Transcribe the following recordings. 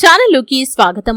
ఛానల్లోకి స్వాగతం.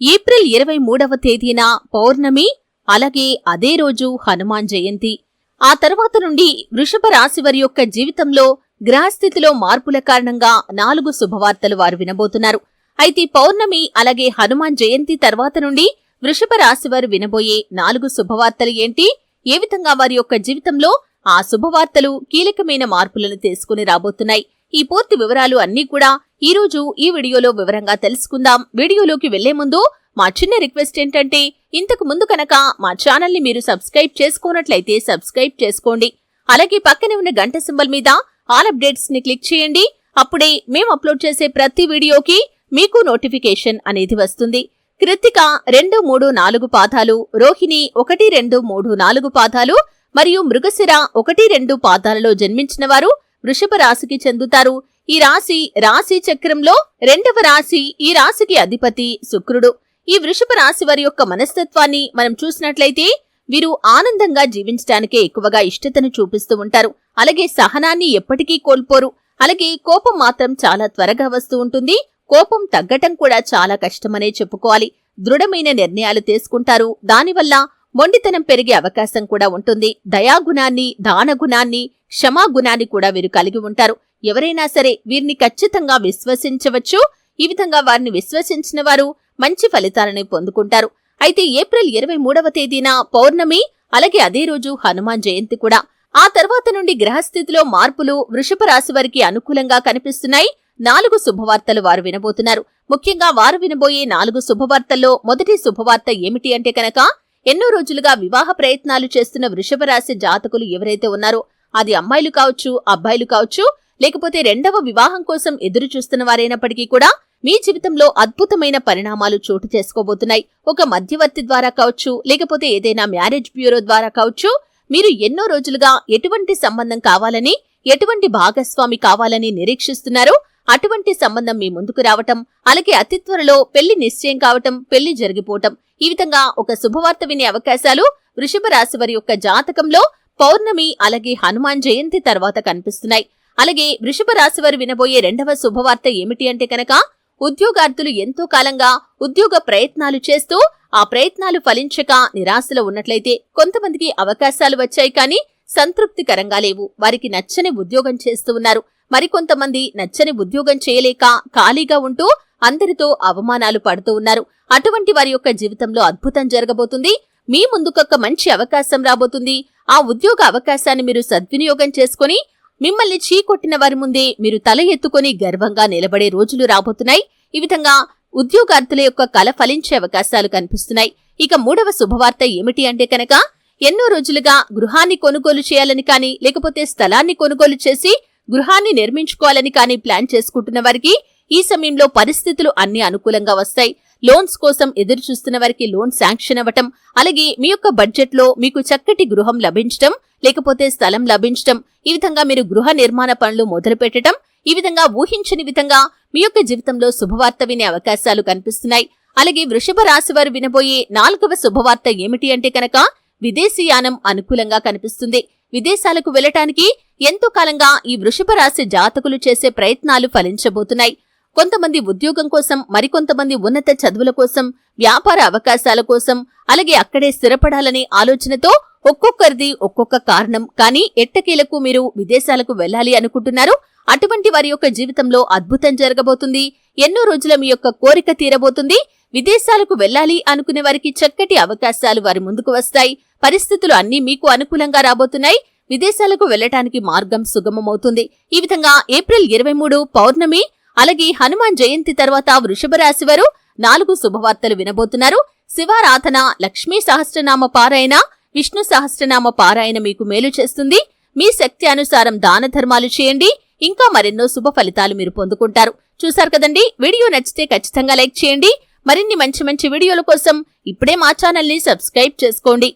ఏప్రిల్ ఇరవై మూడవ తేదీన పౌర్ణమి అలాగే అదే రోజు హనుమాన్ జయంతి. ఆ తర్వాత నుండి వృషభ రాశి వారి యొక్క జీవితంలో గ్రహస్థితిలో మార్పుల కారణంగా నాలుగు శుభవార్తలు వారు వినబోతున్నారు. అయితే పౌర్ణమి అలాగే హనుమాన్ జయంతి తర్వాత నుండి వృషభ రాశి వారు వినబోయే నాలుగు శుభవార్తలు ఏంటి? ఏ విధంగా వారి యొక్క జీవితంలో ఆ శుభవార్తలు కీలకమైన మార్పులను తీసుకుని రాబోతున్నాయి? ఈ పూర్తి వివరాలు అన్నీ కూడా ఈ రోజు ఈ వీడియోలో వివరంగా తెలుసుకుందాం. వీడియోలోకి వెళ్ళే ముందు మా చిన్న రిక్వెస్ట్ ఏంటంటే ఇంతకు ముందు కనుక మా ఛానల్ని మీరు సబ్స్క్రైబ్ చేసుకున్నట్లయితే సబ్స్క్రైబ్ చేసుకోండి. అలాగే పక్కనే ఉన్న గంట సింబల్ మీద ఆల్ అప్డేట్స్ని క్లిక్ చేయండి. అప్పుడే మేము అప్లోడ్ చేసే ప్రతి వీడియోకి మీకు నోటిఫికేషన్ అనేది వస్తుంది. కృత్తిక రెండు మూడు నాలుగు పాదాలు రోహిణి ఒకటి రెండు మూడు నాలుగు పాదాలు మరియు మృగశిర ఒకటి రెండు పాదాలలో జన్మించిన వారు వృషభ రాశికి చెందుతారు. ఈ రాశి రాశి చక్రంలో రెండవ రాశి ఈ రాశికి అధిపతి శుక్రుడు. ఈ వృషభ రాశి వారి యొక్క మనస్తత్వాన్ని మనం చూసినట్లయితే వీరు ఆనందంగా జీవించడానికే ఎక్కువగా ఇష్టతను చూపిస్తూ ఉంటారు. అలాగే సహనాన్ని ఎప్పటికీ కోల్పోరు. అలాగే కోపం మాత్రం చాలా త్వరగా వస్తూ ఉంటుంది. కోపం తగ్గటం కూడా చాలా కష్టమనే చెప్పుకోవాలి. దృఢమైన నిర్ణయాలు తీసుకుంటారు. దానివల్ల మొండితనం పెరిగే అవకాశం కూడా ఉంటుంది. దయాగుణాన్ని దానగుణాన్ని క్షమాగుణాన్ని కూడా వీరు కలిగి ఉంటారు. ఎవరైనా సరే వీరిని ఖచ్చితంగా విశ్వసించవచ్చు. ఈ విధంగా వారిని విశ్వసించిన వారు మంచి ఫలితాలను పొందుకుంటారు. అయితే ఏప్రిల్ ఇరవై మూడవ తేదీన పౌర్ణమి అలాగే అదే రోజు హనుమాన్ జయంతి కూడా. ఆ తర్వాత నుండి గ్రహస్థితిలో మార్పులు వృషభ రాశి వారికి అనుకూలంగా కనిపిస్తున్నాయి. నాలుగు శుభవార్తలు వారు వినబోతున్నారు. ముఖ్యంగా వారు వినబోయే నాలుగు శుభవార్తల్లో మొదటి శుభవార్త ఏమిటి అంటే కనుక ఎన్నో రోజులుగా వివాహ ప్రయత్నాలు చేస్తున్న వృషభ రాశి జాతకులు ఎవరైతే ఉన్నారో అది అమ్మాయిలు కావచ్చు అబ్బాయిలు కావచ్చు లేకపోతే రెండవ వివాహం కోసం ఎదురు చూస్తున్న వారైనప్పటికీ కూడా మీ జీవితంలో అద్భుతమైన పరిణామాలు చోటు చేసుకోబోతున్నాయి. ఒక మధ్యవర్తి ద్వారా కావచ్చు లేకపోతే ఏదైనా మ్యారేజ్ బ్యూరో ద్వారా కావచ్చు మీరు ఎన్నో రోజులుగా ఎటువంటి సంబంధం కావాలని ఎటువంటి భాగస్వామి కావాలని నిరీక్షిస్తున్నారో? అటువంటి సంబంధం మీ ముందుకు రావటం అలాగే అతి త్వరలో పెళ్ళి నిశ్చయం కావటం పెళ్ళి జరిగిపోవటం ఈ విధంగా ఒక శుభవార్త వినే అవకాశాలు వృషభ రాశి వారి యొక్క జాతకంలో పౌర్ణమి అలాగే హనుమాన్ జయంతి తర్వాత కనిపిస్తున్నాయి. అలాగే వృషభ రాశి వారు వినబోయే రెండవ శుభవార్త ఏమిటి అంటే కనుక ఉద్యోగార్థులు ఎంతో కాలంగా ఉద్యోగ ప్రయత్నాలు చేస్తూ ఆ ప్రయత్నాలు ఫలించక నిరాశలో ఉన్నట్లయితే కొంతమందికి అవకాశాలు వచ్చాయి కానీ సంతృప్తికరంగా లేవు. వారికి నచ్చని ఉద్యోగం చేస్తూ ఉన్నారు. మరికొంతమంది నచ్చని ఉద్యోగం చేయలేక ఖాళీగా ఉంటూ అందరితో అవమానాలు పడుతూ ఉన్నారు. అటువంటి వారి యొక్క జీవితంలో అద్భుతం జరగబోతుంది. మీ ముందుకొక మంచి అవకాశం రాబోతుంది. ఆ ఉద్యోగ అవకాశాన్ని మీరు సద్వినియోగం చేసుకుని మిమ్మల్ని చీకొట్టిన వారి ముందే మీరు తల ఎత్తుకొని గర్వంగా నిలబడే రోజులు రాబోతున్నాయి. ఈ విధంగా ఉద్యోగార్థుల యొక్క కల ఫలించే అవకాశాలు కనిపిస్తున్నాయి. ఇక మూడవ శుభవార్త ఏమిటి అంటే కనుక ఎన్నో రోజులుగా గృహాన్ని కొనుగోలు చేయాలని కానీ లేకపోతే స్థలాన్ని కొనుగోలు చేసి గృహాన్ని నిర్మించుకోవాలని కానీ ప్లాన్ చేసుకుంటున్న వారికి ఈ సమయంలో పరిస్థితులు అన్ని అనుకూలంగా వస్తాయి. లోన్స్ కోసం ఎదురు చూస్తున్న వారికి లోన్ శాంక్షన్ అవ్వటం అలాగే మీ యొక్క బడ్జెట్లో మీకు చక్కటి గృహం లభించటం లేకపోతే స్థలం లభించటం ఈ విధంగా మీరు గృహ నిర్మాణ పనులు మొదలు పెట్టడం ఈ విధంగా ఊహించని విధంగా మీ యొక్క జీవితంలో శుభవార్త వినే అవకాశాలు కనిపిస్తున్నాయి. అలాగే వృషభ రాశి వారు వినబోయే నాలుగవ శుభవార్త ఏమిటి అంటే కనుక విదేశీయానం అనుకూలంగా కనిపిస్తుంది. విదేశాలకు వెళ్ళటానికి ఎంతో కాలంగా ఈ వృషభ రాశి జాతకులు చేసే ప్రయత్నాలు ఫలించబోతున్నాయి. కొంతమంది ఉద్యోగం కోసం మరికొంతమంది ఉన్నత చదువుల కోసం వ్యాపార అవకాశాల కోసం అలాగే అక్కడే స్థిరపడాలనే ఆలోచనతో ఒక్కొక్కరిది ఒక్కొక్క కారణం. కానీ ఎట్టకేలకు మీరు విదేశాలకు వెళ్ళాలి అనుకుంటున్నారు అటువంటి వారి యొక్క జీవితంలో అద్భుతం జరగబోతుంది. ఎన్నో రోజుల మీ యొక్క కోరిక తీరబోతుంది. విదేశాలకు వెళ్ళాలి అనుకునే వారికి చక్కటి అవకాశాలు వారి ముందుకు వస్తాయి. పరిస్థితులు అన్నీ మీకు అనుకూలంగా రాబోతున్నాయి. విదేశాలకు వెళ్ళటానికి మార్గం సుగమమవుతుంది. ఈ విధంగా ఏప్రిల్ ఇరవై మూడు పౌర్ణమి అలాగే హనుమాన్ జయంతి తర్వాత వృషభ రాశి వారు నాలుగు శుభవార్తలు వినబోతున్నారు. శివారాధన లక్ష్మీ సహస్రనామ పారాయణ విష్ణు సహస్రనామ పారాయణ మీకు మేలు చేస్తుంది. మీ శక్తి అనుసారం దాన ధర్మాలు చేయండి. ఇంకా మరెన్నో శుభ ఫలితాలు మీరు పొందుకుంటారు. చూసారు కదండి? వీడియో నచ్చితే ఖచ్చితంగా లైక్ చేయండి. మరిన్ని మంచి మంచి వీడియోల కోసం ఇప్పుడే మా ఛానల్ని సబ్స్క్రైబ్ చేసుకోండి.